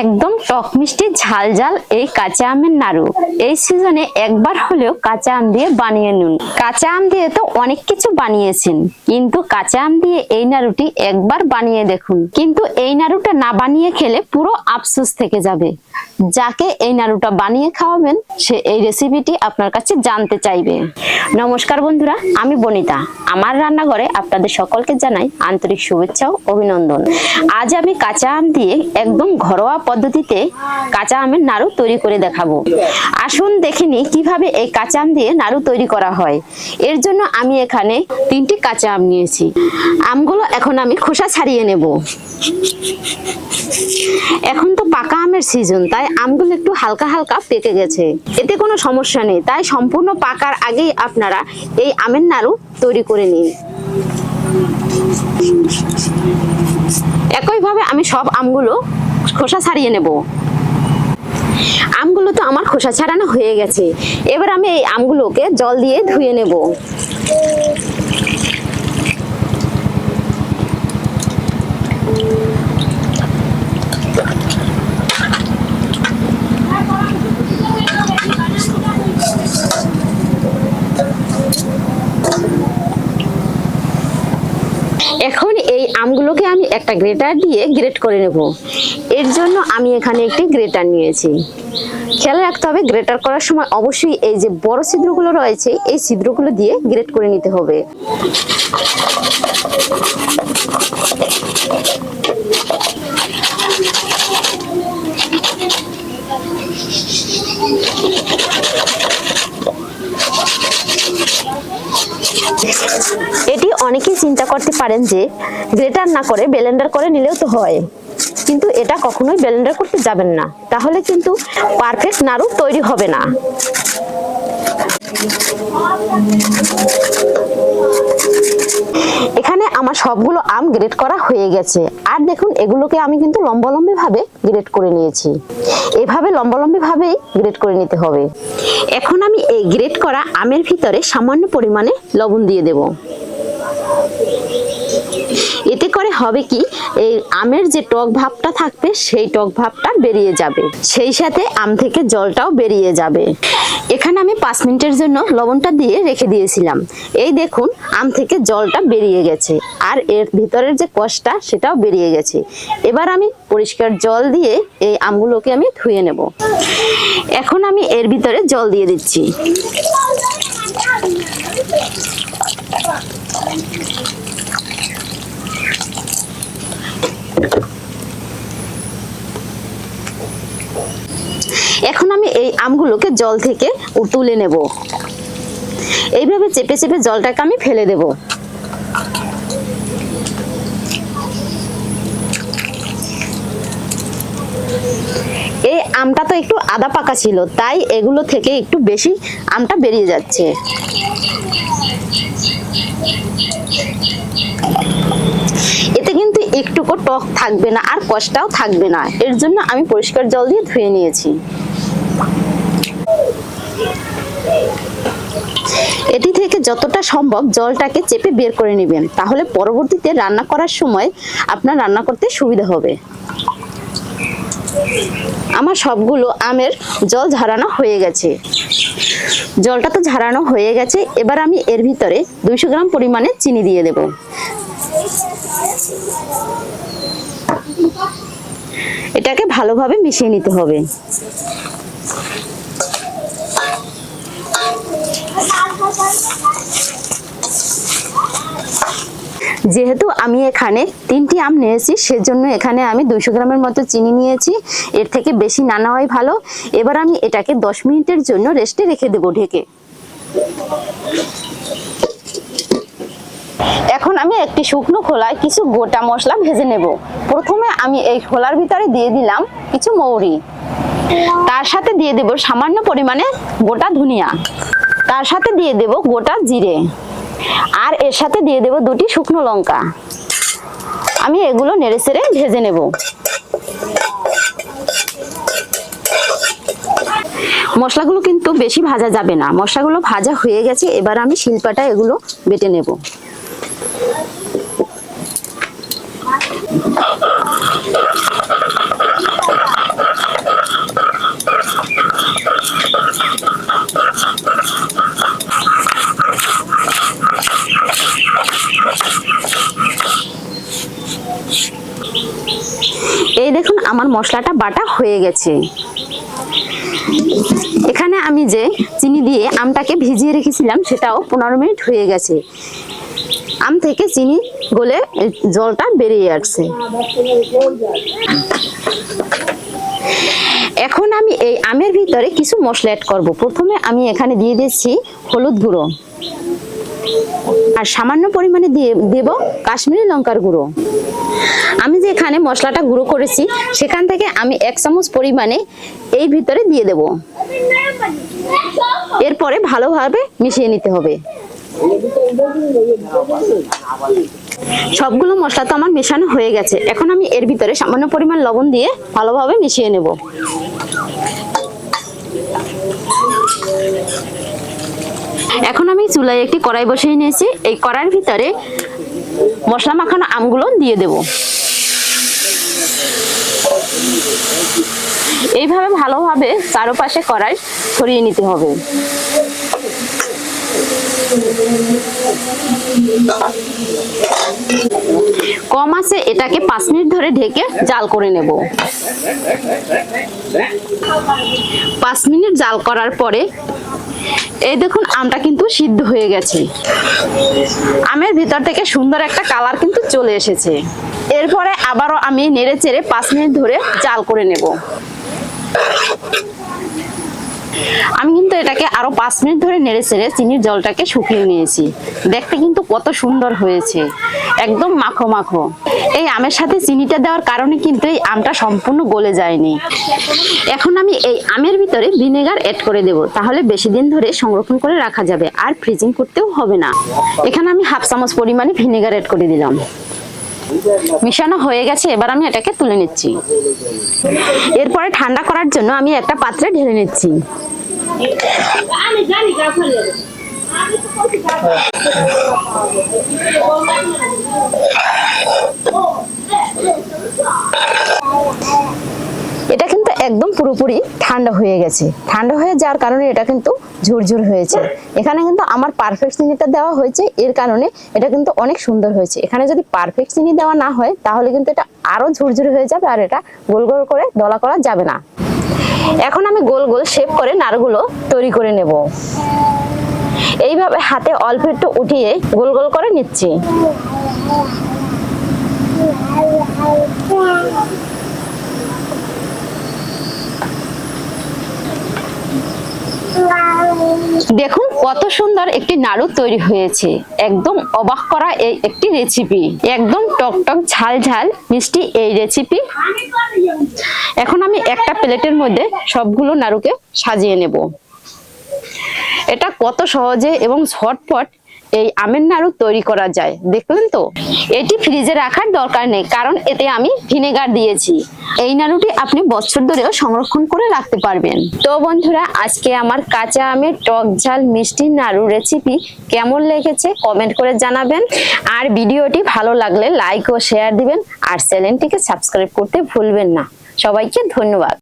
একদম টক মিষ্টি ঝাল ঝাল এই কাঁচা আমের নাড়ু। এই সিজনে একবার হলেও কাঁচা আম দিয়ে বানিয়ে নুন। কাঁচা আম দিয়ে তো অনেক কিছু বানিয়েছেন, কিন্তু কাঁচা আম দিয়ে এই নাড়ুটি একবার বানিয়ে দেখুন। কিন্তু এই নাড়ুটা না বানিয়ে খেলে পুরো আফসোস থেকে যাবে। যাকে এই নাড়ুটা বানিয়ে খাওয়াবেন, সে এই রেসিপিটি আপনার কাছে জানতে চাইবে। নমস্কার বন্ধুরা, আমি বনিতা। আমার রান্নাঘরে আপনাদের সকলকে জানাই আন্তরিক শুভেচ্ছা ও অভিনন্দন। আজ আমি কাঁচা আম দিয়ে একদম ঘরোয়া পদ্ধতিতে কাঁচা আমের নাড়ু তৈরি করে দেখাবো। আসুন দেখিনি কীভাবে এই কাঁচা আম দিয়ে নাড়ু তৈরি করা হয়। এর জন্য আমি এখানে তিনটি কাঁচা আম নিয়েছি। আমগুলো এখন আমি খোসা ছাড়িয়ে নেব। এখন তো পাকা আমের সিজন তাই আমগুলো একটু হালকা হালকা পেকে গেছে। এতে কোনো সমস্যা নেই। তাই সম্পূর্ণ পাকার আগেই আপনারা এই আমের নাড়ু তৈরি করে নিন। একইভাবে আমি সব আমগুলো খোসা ছাড়িয়ে নেব। আমগুলো তো আমার খোসা ছাড়ানো হয়ে গেছে। এবার আমি এই আমগুলোকে জল দিয়ে ধুয়ে নেব এখন এই আমগুলোকে আমি একটা গ্রেটার দিয়ে গ্রেট করে নেব। এর জন্য আমি এখানে একটি গ্রেটার নিয়েছি। খেয়াল রাখতে হবে, গ্রেটার করার সময় অবশ্যই এই যে বড় ছিদ্রগুলো রয়েছে, এই ছিদ্রগুলো দিয়ে গ্রেট করে নিতে হবে। এটি অনেকেই চিন্তা করতে পারেন যে গ্রেটার না করে ব্লেন্ডার করে নিলেও তো হয়। কিন্তু এটা কখনোই ব্লেন্ডার করতে যাবেন না। তাহলে কিন্তু পারফেক্ট নাড়ু তৈরি হবে না। এখানে আমার সবগুলো আম গ্রেড করা হয়ে গেছে। আর দেখুন, এগুলোকে আমি কিন্তু লম্বালম্বি ভাবে গ্রেড করে নিয়েছি। এভাবে লম্বালম্বি ভাবেই গ্রেড করে নিতে হবে। এখন আমি এই গ্রেড করা আমের ভিতরে সামান্য পরিমাণে লবণ দিয়ে দেব। এতে করে হবে কি, এই আমের যে টক ভাবটা থাকবে, সেই টক ভাবটা বেরিয়ে যাবে। সেই সাথে আম থেকে জলটাও বেরিয়ে যাবে। এখানে আমি পাঁচ মিনিটের জন্য লবণটা দিয়ে রেখে দিয়েছিলাম। এই দেখুন, আম থেকে জলটা বেরিয়ে গেছে। আর এর ভিতরের যে কষটা, সেটাও বেরিয়ে গেছে। এবার আমি পরিষ্কার জল দিয়ে এই আমগুলোকে আমি ধুয়ে নেব। এখন আমি এর ভিতরে জল দিয়ে দিচ্ছি। এখন আমি এই আমগুলোকে জল থেকে তুলে নেব। এইভাবে চেপে চেপে জলটাকে আমি ফেলে দেব। এই আমটা তো একটু আদা পাকা ছিল, তাই এগুলো থেকে একটু বেশি আমটা বেরিয়ে যাচ্ছে। এতে কিন্তু একটুকু টক থাকবে না আর কষ্টাও থাকবে না। এর জন্য আমি পরিষ্কার জল দিয়ে ধুয়ে নিয়েছি। এটি থেকে যতটা সম্ভব জলটাকে চেপে বের করে নেবেন, তাহলে পরবর্তীতে রান্না করার সময় আপনার রান্না করতে সুবিধা হবে। আমার সবগুলো আমের জল ঝরানো হয়ে গেছে। জলটা তো ঝরানো হয়ে গেছে, এবার আমি এর ভিতরে দুইশো গ্রাম পরিমাণে চিনি দিয়ে দেব। এটাকে ভালোভাবে মিশিয়ে নিতে হবে। যেহেতু আমি এখানে তিনটি আম নিয়েছি, সেজন্য এখানে আমি দুইশো গ্রামের মতো চিনি নিয়েছি। এর থেকে বেশি না নেওয়াই ভালো। এবার আমি এটাকে দশ মিনিটের জন্য রেস্টে রেখে দেবো ঢেকে। এখন আমি একটি শুকনো খোলায় কিছু গোটা মশলা ভেজে নেব। প্রথমে আমি এই খোলার ভিতরে দিয়ে দিলাম কিছু মৌরি। তার সাথে দিয়ে দেব সামান্য পরিমাণে গোটা ধনিয়া। তার সাথে দিয়ে দেব গোটা জিরে। আর এর সাথে দিয়ে দেব দুটি শুকনো লঙ্কা। আমি এগুলো নেড়ে চেড়ে ভেজে নেব। মশলাগুলো কিন্তু বেশি ভাজা যাবে না। মশলাগুলো ভাজা হয়ে গেছে, এবার আমি শিলপাটা এগুলো বেটে নেব। আমার মশলাটা বাটা হয়ে গেছে। এখানে আমি যে চিনি দিয়ে আমটাকে ভিজিয়ে রেখেছিলাম, সেটাও পনেরো মিনিট হয়ে গেছে। আম থেকে চিনি গলে জলটা বেরিয়ে আসছে। এখন আমি এই আমের ভিতরে কিছু মশলা অ্যাড করব। প্রথমে আমি এখানে দিয়ে দিচ্ছি হলুদ গুঁড়ো। আর সামান্য পরিমাণে দিয়ে দেব কাশ্মীরি লঙ্কার গুঁড়ো। আমি যে এখানে মশলাটা গুঁড়ো করেছি, সেখান থেকে আমি এক চামচ পরিমাণে এই ভিতরে দিয়ে দেব। এরপরে ভালোভাবে মিশিয়ে নিতে হবে। সবগুলো মশলা তো আমার মেশানো হয়ে গেছে। এখন আমি এর ভিতরে সামান্য পরিমাণ লবণ দিয়ে ভালোভাবে মিশিয়ে নেব। এখন আমি চুলায় একটি কড়াই বসিয়ে নিয়েছি। এই কড়াইয়ের ভিতরে মশলা মাখানো আমগুলো দিয়ে দেব। এইভাবে ভালোভাবে চারপাশে কড়াই ছড়িয়ে নিতে হবে। কম আছে এটাকে পাঁচ মিনিট ধরে ঢেকে জাল করে নেব। পাঁচ মিনিট জাল করার পরে এই দেখুন, আমটা কিন্তু সিদ্ধ হয়ে গেছে। আমের ভিতর থেকে সুন্দর একটা কালার কিন্তু চলে এসেছে। এরপরে আবারও আমি নেড়ে চেড়ে পাঁচ মিনিট ধরে জাল করে নেব। আমি কিন্তু এটাকে আরও পাঁচ মিনিট ধরে নেড়ে চেড়ে চিনির জলটাকে শুকিয়ে নিয়েছি। দেখতে কিন্তু কত সুন্দর হয়েছে। একদম মাখো মাখো। এই আমের সাথে চিনিটা দেওয়ার কারণে কিন্তু এই আমটা সম্পূর্ণ গলে যায়নি। এখন আমি এই আমের ভিতরে ভিনেগার অ্যাড করে দেব। তাহলে বেশি দিন ধরে সংরক্ষণ করে রাখা যাবে। আর ফ্রিজিং করতেও হবে না। এখানে আমি হাফ চামচ পরিমাণে ভিনেগার অ্যাড করে দিলাম। মিশানো হয়ে গেছে, এবার আমি এটাকে তুলে নিচ্ছি। এরপরে ঠান্ডা করার জন্য আমি একটা পাত্রে ঢেলে নিচ্ছি। আমি জানি গাছালি আমি তো কত এটা কিন্তু একদম পুরোপুরি ঠান্ডা হয়ে গেছে। ঠান্ডা হয়ে যাওয়ার কারণে এটা কিন্তু ঝুরঝুর হয়েছে। এখানে কিন্তু আমার পারফেক্ট চিনিটা দেওয়া হয়েছে। এর কারণে এটা কিন্তু অনেক সুন্দর হয়েছে। এখানে যদি পারফেক্ট চিনি দেওয়া না হয়, তাহলে কিন্তু এটা আরও ঝুরঝুর হয়ে যাবে আর এটা গোল গোল করে দলা করা যাবে না। এখন আমি গোল গোল শেপ করে নাড়ুগুলো তৈরি করে নেব। এইভাবে হাতে অল্প একটু উঠিয়ে গোল গোল করে নিচ্ছি। দেখুন কত সুন্দর একটি নাড়ু তৈরি হয়েছে। একদম অবাক করা এই একটি রেসিপি একদম টক টক ঝাল ঝাল, মিষ্টি এই রেসিপি এখন আমি একটা প্লেটের মধ্যে সবগুলো নাড়ুকে সাজিয়ে নেব। এটা কত সহজে এবং ঝটপট এই আমের নাড়ু তৈরি করা যায়। দেখলেন তো? এটি ফ্রিজে রাখার দরকার নেই, কারণ এতে আমি ভিনেগার দিয়েছি। এই নাড়ুটি আপনি বছর ধরেও সংরক্ষণ করে রাখতে পারবেন। তো বন্ধুরা, আজকে আমার কাঁচা আমের টক ঝাল মিষ্টি নাড়ু রেসিপি কেমন লেগেছে কমেন্ট করে জানাবেন। আর ভিডিওটি ভালো লাগলে লাইক ও শেয়ার দিবেন। আর চ্যানেলটিকে সাবস্ক্রাইব করতে ভুলবেন না। সবাইকে ধন্যবাদ।